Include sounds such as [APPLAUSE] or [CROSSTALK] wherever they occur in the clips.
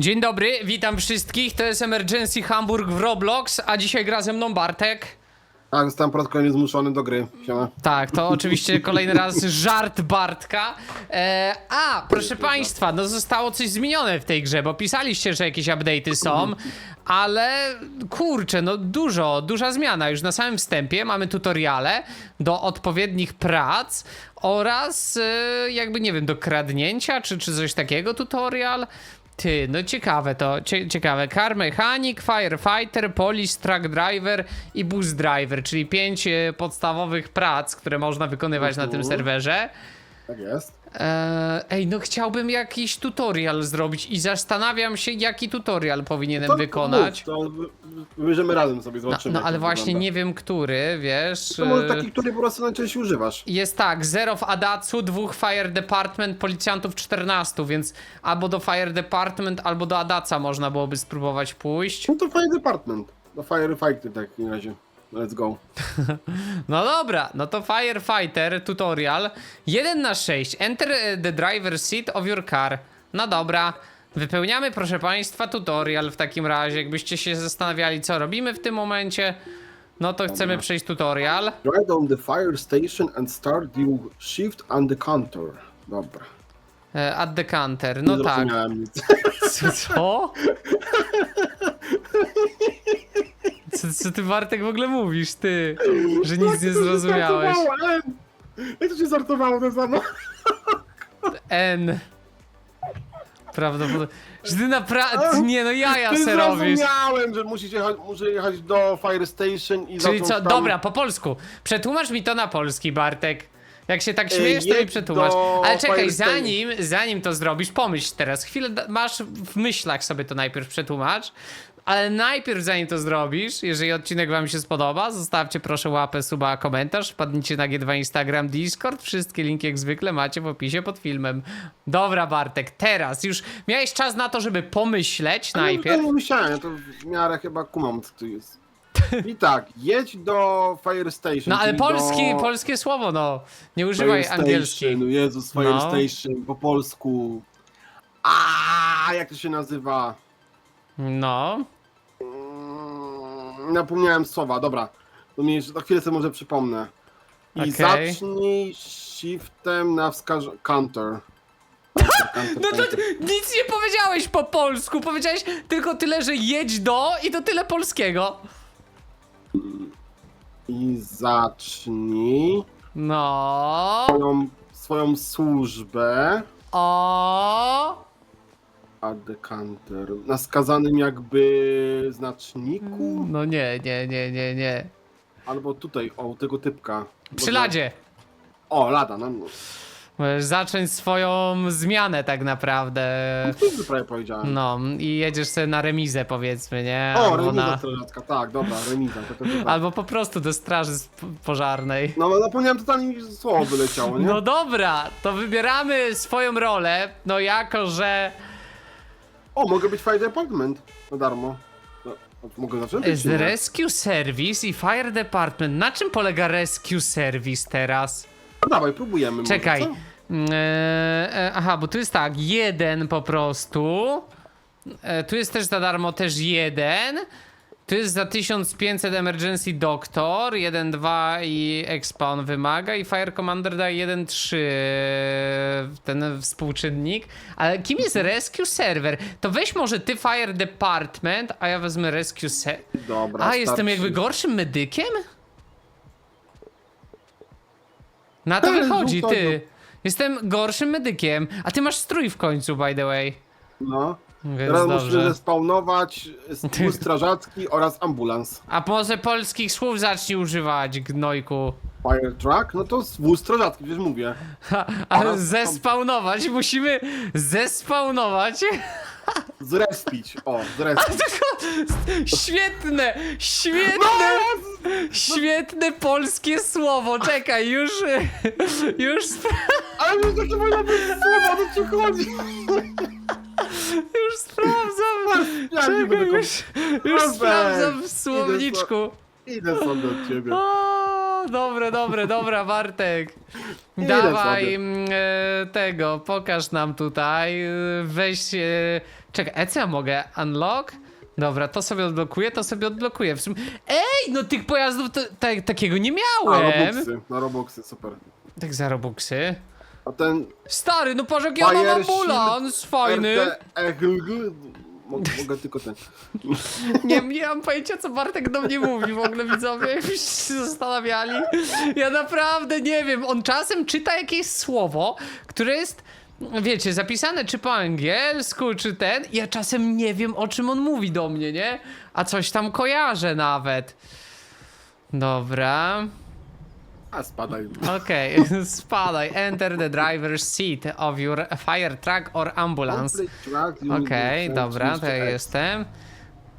Dzień dobry, witam wszystkich. To jest Emergency Hamburg w Roblox, a dzisiaj gra ze mną Bartek. Tak, zostałem po raz kolejny zmuszony do gry. Siema. Tak, to oczywiście kolejny raz żart Bartka. E, a, proszę państwa, no zostało coś zmienione w tej grze, bo pisaliście, że jakieś update'y są, ale kurczę, no dużo, duża zmiana. Już na samym wstępie mamy tutoriale do odpowiednich prac oraz e, jakby, nie wiem, do kradnięcia, czy, czy coś takiego tutorial. Ty, no ciekawe to, cie, ciekawe. Car Mechanic, Firefighter, Police, Truck Driver i Bus Driver, czyli pięć e, podstawowych prac, które można wykonywać na tym Mhm. serwerze. Tak jest. Eee, ej, no chciałbym jakiś tutorial zrobić i zastanawiam się, jaki tutorial powinienem To wykonać. mów, To wy- wybierzemy razem sobie, No, zobaczymy. no jak ale to właśnie wygląda. nie wiem, który, wiesz. To może e, taki, który po prostu najczęściej używasz. Jest tak, zero w Adacu, dwóch Fire Department, policjantów 14, więc albo do Fire Department, albo do Adaca można byłoby spróbować pójść. No to Fire Department. No Firefighter w takim razie. Let's go. [LAUGHS] No dobra, no to Firefighter tutorial 1 na 6. Enter the driver seat of your car. No dobra. Wypełniamy, proszę Państwa, tutorial w takim razie. Jakbyście się zastanawiali, co robimy w tym momencie, no to chcemy przejść tutorial. Drive on the fire station and start your shift on the counter. Dobra. E, At the counter, no tak. zrozumiałem nic. [LAUGHS] Co? co? [LAUGHS] Co, co ty Bartek w ogóle mówisz, ty? Że nic nie zrozumiałeś. Jak to się żartowało to samo? N. Prawdopodobnie. Że ty naprawdę. Nie no, jaja se robisz. zrozumiałem, że jechać, muszę jechać do fire station i Czyli zacząć co? tam... Dobra, po polsku. Przetłumacz mi to na polski, Bartek. Jak się tak śmiejesz, to mi jedź przetłumacz. do Ale czekaj, zanim, zanim to zrobisz, pomyśl teraz. Chwilę da- masz w myślach sobie to najpierw przetłumacz. Ale najpierw zanim to zrobisz, jeżeli odcinek wam się spodoba, zostawcie proszę łapę, suba, komentarz, wpadnijcie na G2 Instagram, Discord, wszystkie linki jak zwykle macie w opisie pod filmem. Dobra Bartek, teraz już miałeś czas na to, żeby pomyśleć Ale najpierw. Ja nie myślałem, ja to w miarę chyba kumam, co tu jest. I tak, jedź do Fire Station. No ale czyli polski, do polskie słowo, no. Nie Fire używaj Station, angielski. No Jezus, Fire No. Station po polsku. A jak to się nazywa? No. Napomniałem słowa, dobra. To mi jeszcze za chwilę sobie może przypomnę. I Okej. zacznij shiftem na wskaż... counter. Counter, [LAUGHS] counter, No to counter. nic nie powiedziałeś po polsku. Powiedziałeś tylko tyle, że jedź do i to tyle polskiego. I zacznij No. swoją, swoją służbę. O. A decanter. Na skazanym jakby znaczniku? No nie, nie, nie, nie, nie. Albo tutaj, o, tego typka. Przy ladzie. O, lada, no. no. Możesz zacząć swoją zmianę tak naprawdę. To prawie powiedziałem. No i jedziesz sobie na remizę powiedzmy, nie? O, Albo, remiza na... strażacka, tak, dobra, remiza. To, to, to. Albo po prostu do straży sp- pożarnej. No, no, zapomniałem totalnie mi słowo wyleciało, nie? No dobra, to wybieramy swoją rolę. No jako, że O, mogę być Fire Department na darmo. No, mogę zacząć? jest czy nie? Rescue Service i Fire Department. Na czym polega Rescue Service teraz? No, dawaj, próbujemy. Czekaj. Może, co? Mm, e, e, aha, bo tu jest tak, jeden po prostu. E, tu jest też za darmo też jeden. Tu jest za 1500 Emergency Doctor, 1.2 i Expa on wymaga i Fire Commander daje 1.3 ten współczynnik. Ale kim jest Rescue Server? To weź może ty Fire Department, a ja wezmę Rescue Server. Dobra, A, jestem starczy. jakby gorszym medykiem? Na to Ale wychodzi, [LAUGHS] ty. Jestem gorszym medykiem, a ty masz strój w końcu, by the way. No. Więc Teraz musimy dobrze. zespawnować [LAUGHS] strażacki oraz ambulans. A może polskich słów zacznij używać, gnojku. Fire truck? No to wóz strażacki, przecież mówię. Ha, ale Oraz- zespawnować, musimy zespawnować. [LAUGHS] Zrespić. O, zrespić. [LAUGHS] Świetne, świetne, świetne polskie słowo. Czekaj, już, już, spra- Ale już takie być słowo, o co ci chodzi? [LAUGHS] już sprawdzam. Czekaj, już, już Dobra, sprawdzam w słowniczku. Idę sobie od ciebie. O, Dobre, dobre, dobra, Bartek. Dawaj sobie? mm, e, tego, pokaż nam tutaj. e, Weź. E, czekaj, e, co ja mogę? Unlock? Dobra, to sobie odblokuję, to sobie odblokuję. W sumie... Ej, no tych pojazdów to, ta, takiego nie Na miałem. Robuxy, na Robuxy, super. Tak za robuxy. A ten Stary, no patrz jaki ja mam ambulans, fajny. RT mogę, mogę tylko ten. Nie, nie mam pojęcia, co Bartek do mnie mówi w ogóle, widzowie, [LAUGHS] jakbyście się zastanawiali. Ja naprawdę nie wiem, on czasem czyta jakieś słowo, które jest, wiecie, zapisane czy po angielsku, czy ten, ja czasem nie wiem, o czym on mówi do mnie, nie? A coś tam kojarzę nawet. Dobra. A spadaj. Okej, [LAUGHS] spadaj. Enter the driver's seat of your fire truck or ambulance. Okej, dobra, to ja jestem.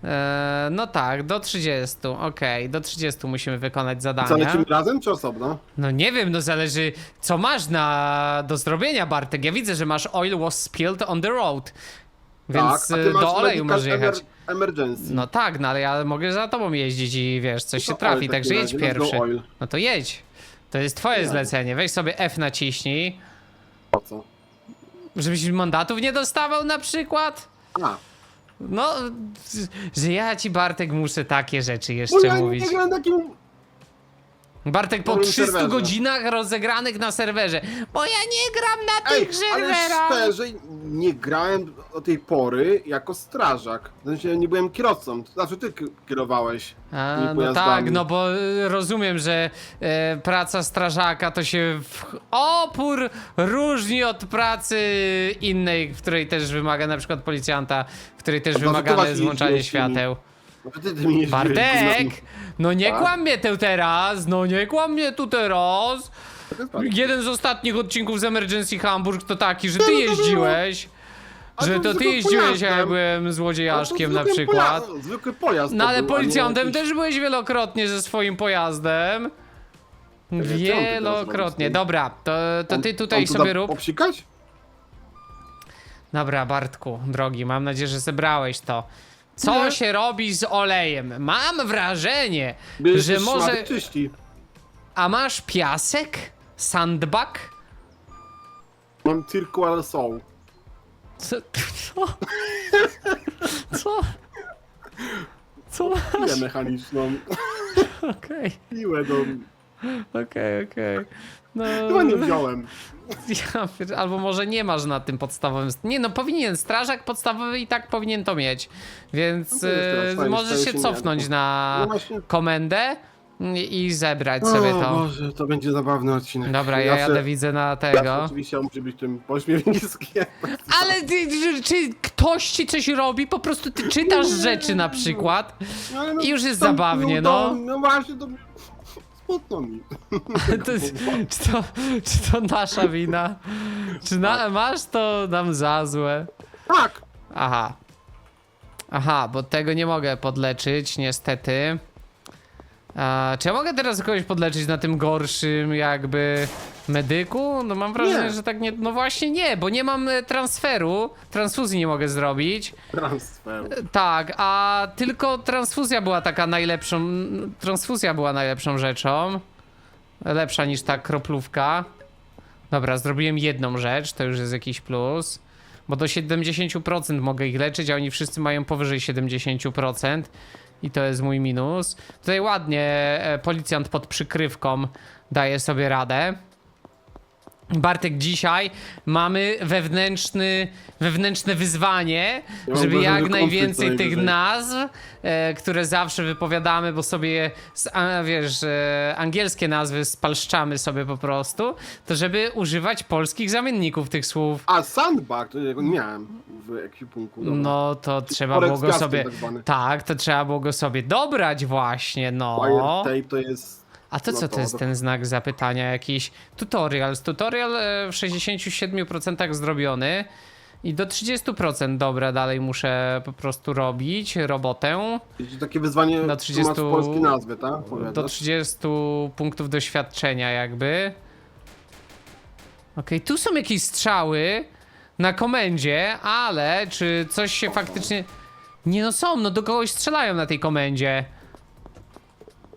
E, no tak, do 30. Okej, do 30 musimy wykonać Co, zadania. lecimy razem czy osobno? No nie wiem, no zależy co masz na, do zrobienia, Bartek. Ja widzę, że masz oil was spilled on the road. Więc tak, a e, ty masz do oleju medical możesz jechać. emer- Emergency. No tak, no ale ja mogę za tobą jeździć i wiesz, coś się to trafi, także jedź razie, let's go pierwszy. oil. No to jedź. To jest twoje zlecenie. Weź sobie F naciśnij. Po co? Żebyś mandatów nie dostawał na przykład? A, No, że ja ci Bartek muszę takie rzeczy jeszcze mówić. nie gram takim... Bartek po moim 300 serwerze. godzinach rozegranych na serwerze. Bo ja nie gram na Ej, tych ale serwerach. szczerze, nie grałem do tej pory jako strażak. W sensie nie byłem kierowcą, to znaczy ty kierowałeś A, tymi no pojazdami. tak, no bo y, rozumiem, że e, praca strażaka to się w opór różni od pracy innej, w której też wymaga na przykład policjanta, w której też A wymagane jest tymi- świateł. No to ty, ty mi jeździłeś Bartek! No nie Tak? kłam mnie tu teraz, no nie kłam mnie tu teraz. Jest Bartek. Jeden z ostatnich odcinków z Emergency Hamburg to taki, że ty no to jeździłeś. Że to to ty zwykłym jeździłeś, a ja pojazdem. byłem No złodziejaszkiem na przykład. poja- Zwykły pojazd No to ale był, a nie policjantem jakiś- też byłeś wielokrotnie ze swoim pojazdem. czemu ty teraz Wielokrotnie. Dobra, to, to On- ty tutaj on tu sobie da rób. Popsikać? Dobra, Bartku, drogi, mam nadzieję, że zebrałeś to. Co Nie. się robi z olejem? Mam wrażenie, że może... czyści. A masz piasek? Sandbag? Mam circular soul. Co? Co? Co? Co masz? Piłę mechaniczną. Okej, Piłę do... okej, okej. No, Chyba nie wziąłem. [LAUGHS] ja, pier- albo może nie masz na tym podstawowym. Nie, no powinien, strażak podstawowy i tak powinien to mieć. Więc No to jest teraz e, fajnie, możesz staje się cofnąć miarką. na No właśnie. komendę i i zebrać sobie o to. Boże, to będzie zabawny odcinek. Dobra, ja jadę, widzę na Ja tego. oczywiście musi być tym pośmiewiskiem. [LAUGHS] Ale ty, czy, czy ktoś ci coś robi? Po prostu ty czytasz rzeczy na przykład. Ale no, I już jest zabawnie, no. No właśnie, to mi. [LAUGHS] To, jest- czy, to, czy to nasza wina? Czy na, masz to nam za złe? Tak, Aha. Aha, bo tego nie mogę podleczyć, niestety. A, czy ja mogę teraz kogoś podleczyć na tym gorszym jakby medyku? No mam wrażenie, Nie. że tak nie... No właśnie nie, bo nie mam e, transferu. Transfuzji nie mogę zrobić. transfer. Tak, a tylko transfuzja była taka najlepszą. Transfuzja była najlepszą rzeczą. Lepsza niż ta kroplówka. Dobra, zrobiłem jedną rzecz, to już jest jakiś plus. Bo do 70% mogę ich leczyć, a oni wszyscy mają powyżej 70%. I to jest mój minus. Tutaj ładnie e, policjant pod przykrywką daje sobie radę. Bartek, dzisiaj mamy wewnętrzny, wewnętrzne wyzwanie, Ja mam żeby wrażenie, jak najwięcej tych najwyżej. nazw, e, które zawsze wypowiadamy, bo sobie, z, a, wiesz, e, angielskie nazwy spalszczamy sobie po prostu, to żeby używać polskich zamienników tych słów. A, sandbag, to ja go nie miałem w ekwipunku. dobra. No to trzeba było z go piaskiem sobie. tak zwany. Tak, to trzeba było go sobie dobrać właśnie, no. Fire tape to jest... A to No co to- to jest ten znak zapytania? Jakiś tutorial. Tutorial e, w 67% zrobiony. I do 30% dobra dalej muszę po prostu robić robotę. Wiecie, Takie wyzwanie, Na tu 30 masz polskie nazwy, tak? Do Powiadasz? 30 punktów doświadczenia jakby. Okej, tu są jakieś strzały na komendzie, ale czy coś się faktycznie... Nie no są, no do kogoś strzelają na tej komendzie.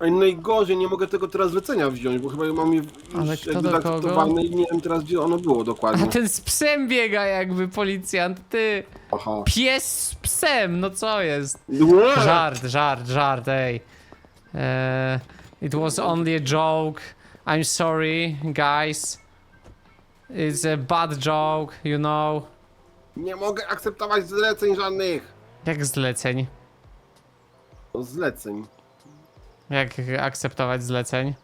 Ej, najgorzej, nie mogę tego teraz zlecenia wziąć, bo chyba mam je już Ale kto jakby do kogo? zaakceptowane i nie wiem teraz gdzie ono było A dokładnie. ten z psem biega jakby policjant, ty. Aha. Pies z psem, no co jest? Łe! Żart, żart, żart, ej. Eee, it was only a joke. I'm sorry, guys. It's a bad joke, you know. Nie mogę akceptować zleceń żadnych. Jak zleceń? No, zleceń. Jak akceptować zleceń?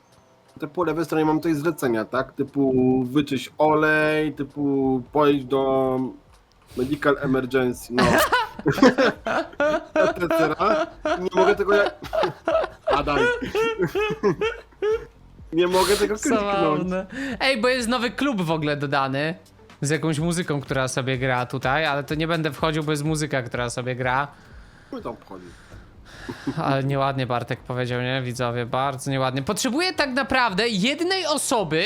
Te po lewej stronie mam tutaj zlecenia, tak? Typu wyczyść olej, typu pojedź do medical emergency, no. [LAUGHS] etc. Nie mogę tego jak... [LAUGHS] Adam. Nie mogę tego kliknąć. Zabawne. Ej, bo jest nowy klub w ogóle dodany. Z jakąś muzyką, która sobie gra tutaj, ale to nie będę wchodził, bo jest muzyka, która sobie gra. My to obchodzi. Ale nieładnie Bartek powiedział, nie? Widzowie, bardzo nieładnie. Potrzebuję tak naprawdę jednej osoby,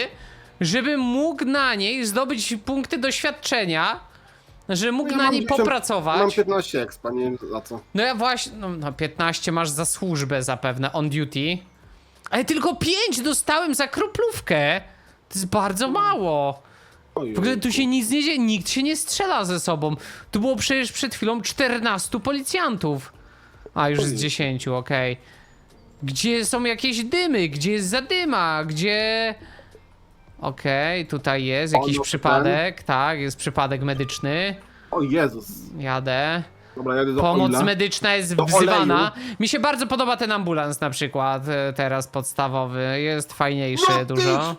żeby mógł na niej zdobyć punkty doświadczenia, żeby mógł Ja na niej 10 popracować. Mam 15 expa, nie wiem za co. No ja właśnie, no, no 15 masz za służbę zapewne, on duty. Ale tylko 5 dostałem za kroplówkę. To jest bardzo mało. W ogóle tu się nic nie dzieje, nikt się nie strzela ze sobą. Tu było przecież przed chwilą 14 policjantów. A, już Ojej. 10, okej. Gdzie są jakieś dymy? Gdzie jest zadyma? Gdzie... Okej, tutaj jest jakiś przypadek, tak, jest przypadek medyczny. O Jezus. Jadę. Dobra, jadę do Pomoc Oila. medyczna jest Do wzywana. Mi się bardzo podoba ten ambulans na przykład, e, teraz podstawowy. Jest fajniejszy No, dużo.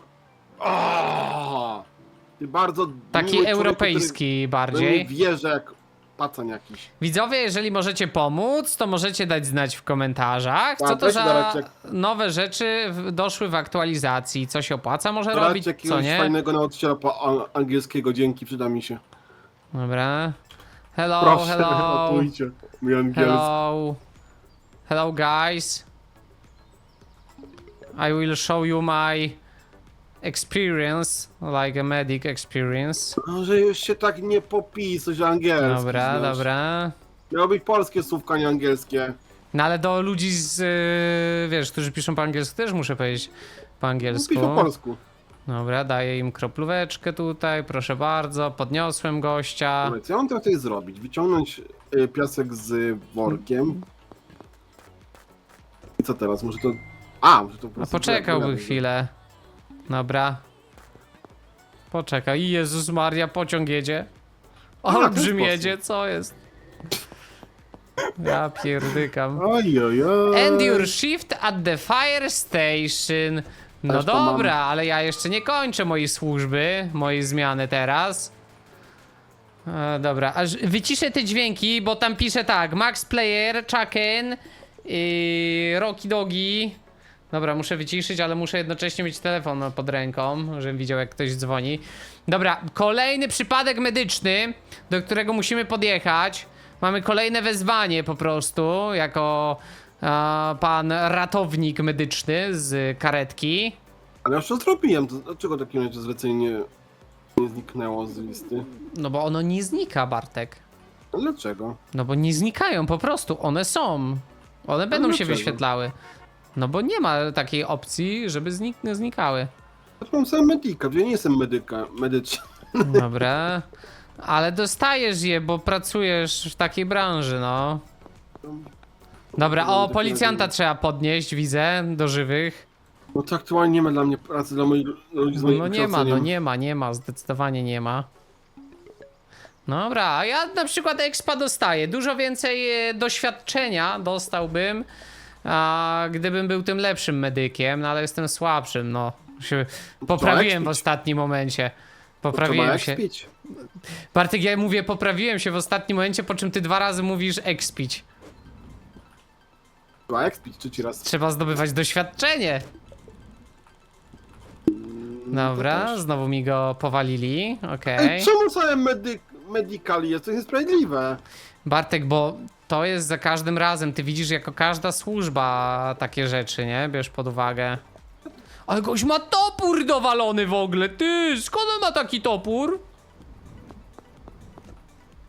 O! Ty bardzo Taki miły europejski który bardziej. wierzę jak pacan jakiś. Widzowie, jeżeli możecie pomóc, to możecie dać znać w komentarzach, co Tak, to weź za jak- nowe rzeczy w- doszły w aktualizacji, co się opłaca może robić, co jakiegoś nie. fajnego nauczyciela po an- angielskiego, dzięki, przyda mi się. Dobra. Hello, Proszę, hello, otujcie mój angielski. hello. Hello guys. I will show you my experience, like a medic experience. No, że już się tak nie popisuj, że angielski Dobra, znasz. dobra. Miało być polskie słówka, nie angielskie. No ale do ludzi z, yy, wiesz, którzy piszą po angielsku też muszę powiedzieć po No, angielsku. pisz po polsku. Dobra, daję im kroplóweczkę tutaj, proszę bardzo, podniosłem gościa. Dobra, co ja mam teraz tutaj zrobić? Wyciągnąć y, piasek z workiem. I co teraz? Może to... A, może to po A prostu... poczekałby Dobra, chwilę. Dobra. Poczekaj, Jezus Maria, pociąg jedzie. Ten Olbrzym jedzie, co jest? Ja pierdykam. End your shift at the fire station. No Też to mam. dobra, ale ja jeszcze nie kończę mojej służby, mojej zmiany teraz. E, dobra, aż wyciszę te dźwięki, bo tam pisze tak, Max Player, Chucken, yy, Rocky Dogi. Dobra, muszę wyciszyć, ale muszę jednocześnie mieć telefon pod ręką, żebym widział jak ktoś dzwoni. Dobra, kolejny przypadek medyczny, do którego musimy podjechać. Mamy kolejne wezwanie po prostu, jako pan ratownik medyczny z karetki. Ale już to zrobiłem, to dlaczego takim razie zlecenie nie, zniknęło z listy? No bo ono nie znika, Bartek. Dlaczego? No bo nie znikają, po prostu one są. One będą się dlaczego? wyświetlały. No bo nie ma takiej opcji, żeby znik znikały. Ja mam sobie medika, ja nie jestem medyka, medyczny. [LAUGHS] Dobra. Ale dostajesz je, bo pracujesz w takiej branży, no. Dobra, o, policjanta trzeba podnieść, widzę, do żywych. No to aktualnie nie ma dla mnie pracy, dla moich ludzi z moim No nie ma, no nie ma, nie ma, zdecydowanie nie ma. Dobra, a ja na przykład expa dostaję. Dużo więcej e, doświadczenia dostałbym, a, gdybym był tym lepszym medykiem, no ale jestem słabszym, no. Się poprawiłem w expić. ostatnim momencie. Poprawiłem się. ekspić. Bartek, ja mówię, poprawiłem się w ostatnim momencie, po czym ty dwa razy mówisz expić. Trzeba ekspić trzeci raz. Trzeba zdobywać doświadczenie. To Dobra, znowu mi go powalili, okej. Ej, czemu całe medyk, medical jest? To jest niesprawiedliwe. Bartek, bo to jest za każdym razem. Ty widzisz jako każda służba takie rzeczy, nie? Bierz pod uwagę. Ale goś ma topór dowalony w ogóle, ty! Skąd on ma taki topór?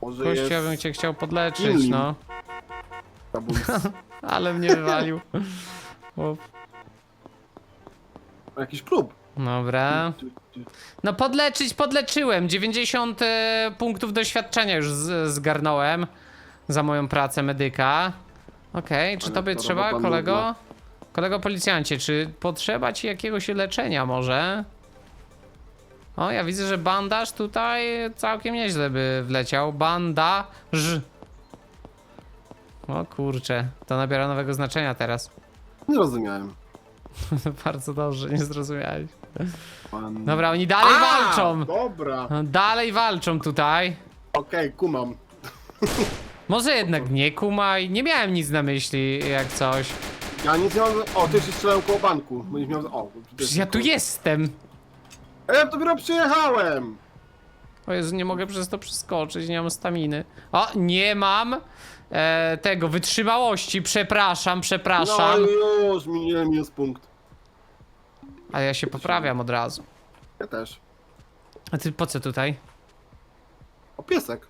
Może Gość, jest... ja bym cię chciał podleczyć, innym. no. [LAUGHS] Ale mnie wywalił. O, Jakiś klub. Dobra. No podleczyć podleczyłem. 90 e, punktów doświadczenia już z, zgarnąłem za moją pracę medyka. Okej, czy Ale tobie to trzeba, kolego? Kolego policjancie, czy potrzeba ci jakiegoś leczenia może? O, ja widzę, że bandaż tutaj całkiem nieźle by wleciał. Bandaż. O kurczę, to nabiera nowego znaczenia teraz. Nie rozumiałem. [LAUGHS] Bardzo dobrze, nie zrozumiałeś. Pan... Dobra, oni dalej walczą. Dobra. Dalej walczą tutaj. Okej, kumam. Może jednak nie kumaj. Nie miałem nic na myśli, jak coś. Ja nic nie mam... O, ty się strzelałem koło banku. Będziesz miał... O, Przecież ja tu jestem. A ja dopiero przyjechałem. O Jezu, nie mogę przez to przeskoczyć, nie mam staminy. O, nie mam e, tego, wytrzymałości. Przepraszam, No przepraszam. już, minąłem minus punkt. Ale ja się poprawiam od razu. Ja też. A ty po co tutaj? O, piesek.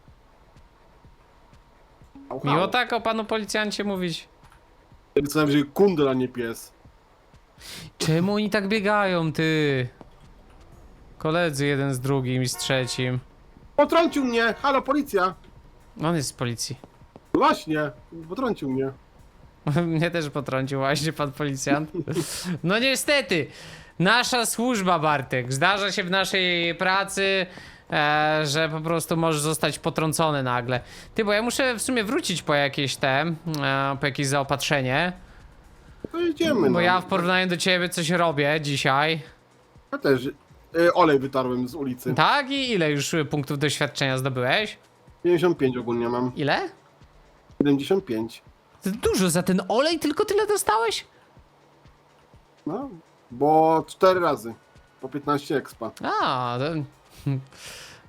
Miło tak o panu policjancie mówić. Co najwyżej kundel, a nie pies. Czemu oni tak biegają, ty? Koledzy jeden z drugim i z trzecim. Potrącił mnie! Halo, policja! On jest z policji. Właśnie, potrącił mnie. [LAUGHS] Mnie też potrącił właśnie pan policjant. No niestety, nasza służba, Bartek, zdarza się w naszej pracy, e, że po prostu możesz zostać potrącony nagle. Ty, bo ja muszę w sumie wrócić po jakieś te, e, po jakieś zaopatrzenie, To jedziemy, bo no. ja w porównaniu do ciebie coś robię dzisiaj. Ja też. Y, olej wytarłem z ulicy. Tak? I ile już punktów doświadczenia zdobyłeś? 55 ogólnie mam. Ile? 75. To Dużo za ten olej, tylko tyle dostałeś? No, bo 4 razy. Po 15 expa. A, to...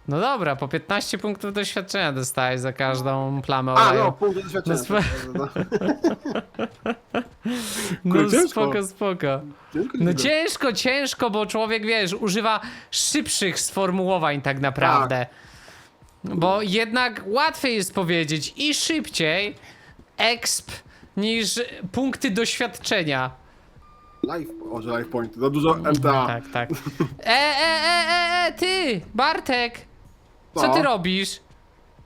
No dobra, po 15 punktów doświadczenia dostałeś za każdą plamę A, oleju. no, punkt doświadczenia. No, [LAUGHS] No, No Kurde, ciężko. spoko, spoko. ciężko No ciężko, ciężko, bo człowiek, wiesz, używa szybszych sformułowań tak naprawdę. Bo jednak łatwiej jest powiedzieć i szybciej exp niż punkty doświadczenia. Life, o, że life point. Za dużo MTA. Tak, tak. [LAUGHS] E, e, e, e, e, ty, Bartek, co ty robisz?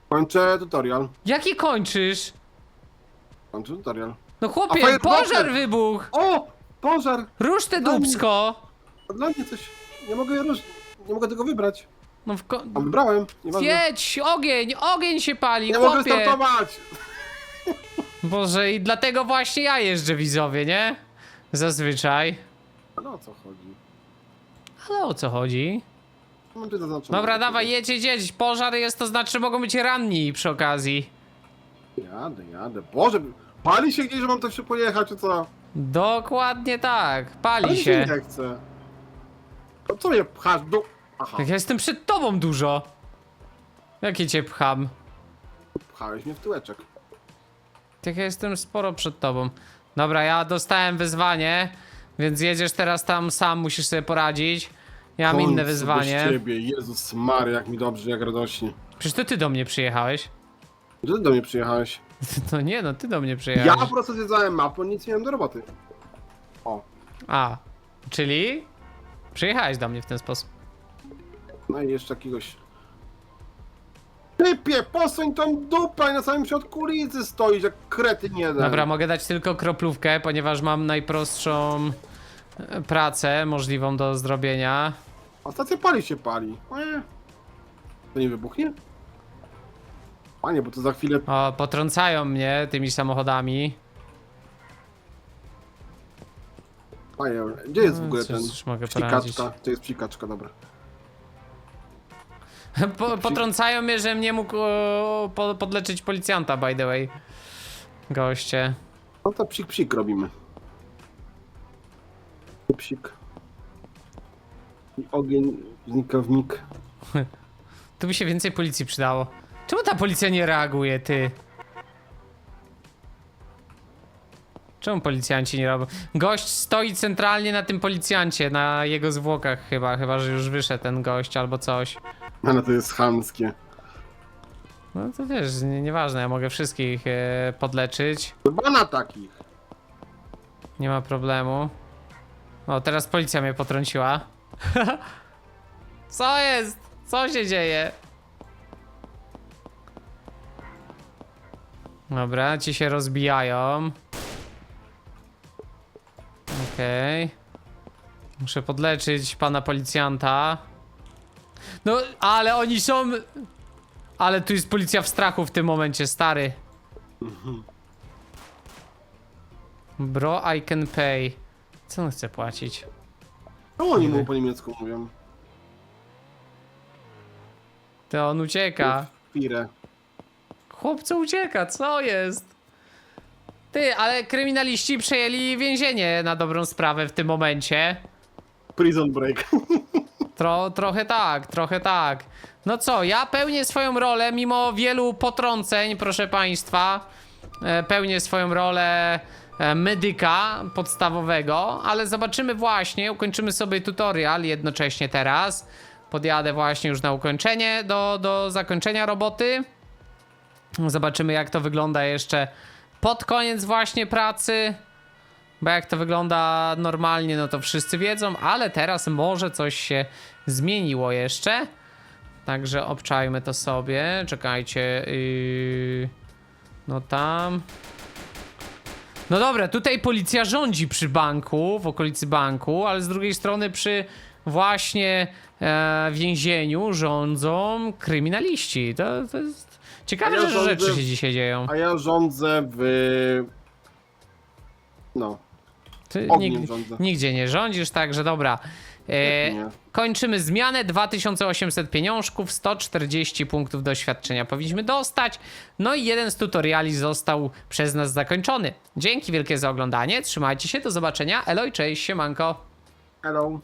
Kończę tutorial. Jaki kończysz? Kończę tutorial. No A chłopie, pożar wybuch! O! Pożar! Rusz te mnie. dupsko! Dla mnie coś. Nie mogę rusz... Nie mogę tego wybrać. No w ko- A wybrałem. Nieważne. Jedź, ogień, ogień się pali, Nie mogę chłopie! startować! Boże, i dlatego właśnie ja jeżdżę widzowie, nie? Zazwyczaj. Ale o co chodzi? Ale o co chodzi? Mam tu zaznaczone. Dobra, dawaj, jedź, jedź, jedź. Pożar jest, to znaczy mogą być ranni przy okazji. Jadę, jadę. Boże, pali się gdzieś, że mam tak szybko jechać, czy co? Dokładnie tak, pali się się. nie chce. No co mnie pchasz do... Aha, Tak ja jestem przed tobą dużo. Jakie cię pcham? pchałeś mnie w tyłeczek. Tak ja jestem sporo przed tobą. Dobra, ja dostałem wyzwanie, więc jedziesz teraz tam sam, musisz sobie poradzić. Ja mam inne wyzwanie. Bez ciebie, Jezus Mary, jak mi dobrze, jak radośnie. Przecież to ty do mnie przyjechałeś. Ty do mnie przyjechałeś? [LAUGHS] To nie, no ty do mnie Ja przyjechałeś. po prostu zwiedzałem mapę, nic nie miałem do roboty. O, A, czyli przyjechałeś do mnie w ten sposób. no i jeszcze jakiegoś... Typie, posuń tą dupę, na samym środku ulicy stoisz, jak kretyn jeden. Dobra, mogę dać tylko kroplówkę, ponieważ mam najprostszą e, pracę możliwą do zrobienia. A stacja pali się pali. Eee. To nie wybuchnie? Panie, bo to za chwilę... O, potrącają mnie tymi samochodami. Panie, gdzie jest w No, ogóle cóż, ten... cóż mogę poradzić. Psikaczka, to jest psikaczka, dobra. Po, potrącają mnie, że nie mógł o, po, podleczyć policjanta, by the way. Goście. No to psik, psik robimy. Psik. I ogień znika w mig. [LAUGHS] Tu by się więcej policji przydało. Czemu ta policja nie reaguje, ty? Czemu policjanci nie robią? Gość stoi centralnie na tym policjancie, na jego zwłokach chyba, chyba że już wyszedł ten gość albo coś. [LAUGHS] Ale to jest chamskie. No to wiesz, nie, nieważne, ja mogę wszystkich e, podleczyć. Chyba na takich. Nie ma problemu. O, teraz policja mnie potrąciła. [LAUGHS] Co jest? Co się dzieje? Dobra, ci się rozbijają. Okej. Muszę podleczyć pana policjanta. No, ale oni są... Ale tu jest policja w strachu w tym momencie, stary. Bro, I can pay. Co on chce płacić? No oni mu po niemiecku mówią. To on ucieka. Fire. Chłopcu ucieka, co jest? Ty, ale kryminaliści przejęli więzienie na dobrą sprawę w tym momencie. Prison break. [LAUGHS] Tro, trochę tak, trochę tak. No co, ja pełnię swoją rolę mimo wielu potrąceń, proszę państwa. E, Pełnię swoją rolę e, medyka podstawowego, ale zobaczymy właśnie, ukończymy sobie tutorial jednocześnie teraz. Podjadę właśnie już na ukończenie, do, do zakończenia roboty. Zobaczymy jak to wygląda jeszcze pod koniec właśnie pracy. Bo jak to wygląda normalnie, no to wszyscy wiedzą, ale teraz może coś się zmieniło jeszcze. Także obczajmy to sobie. Czekajcie. Yy... No tam. No dobra, tutaj policja rządzi przy banku, w okolicy banku, ale z drugiej strony przy właśnie e, więzieniu rządzą kryminaliści. To, to jest ciekawe, ja że rządzę- rzeczy się dzisiaj dzieją. A ja rządzę w... No, Ty ogniem nig- rządzę. nigdzie nie rządzisz, także dobra. E, Nie. kończymy zmianę. 2800 pieniążków, 140 punktów doświadczenia powinniśmy dostać. No i jeden z tutoriali został przez nas zakończony. Dzięki wielkie za oglądanie. Trzymajcie się, do zobaczenia. Elo i cześć, siemanko. Hello.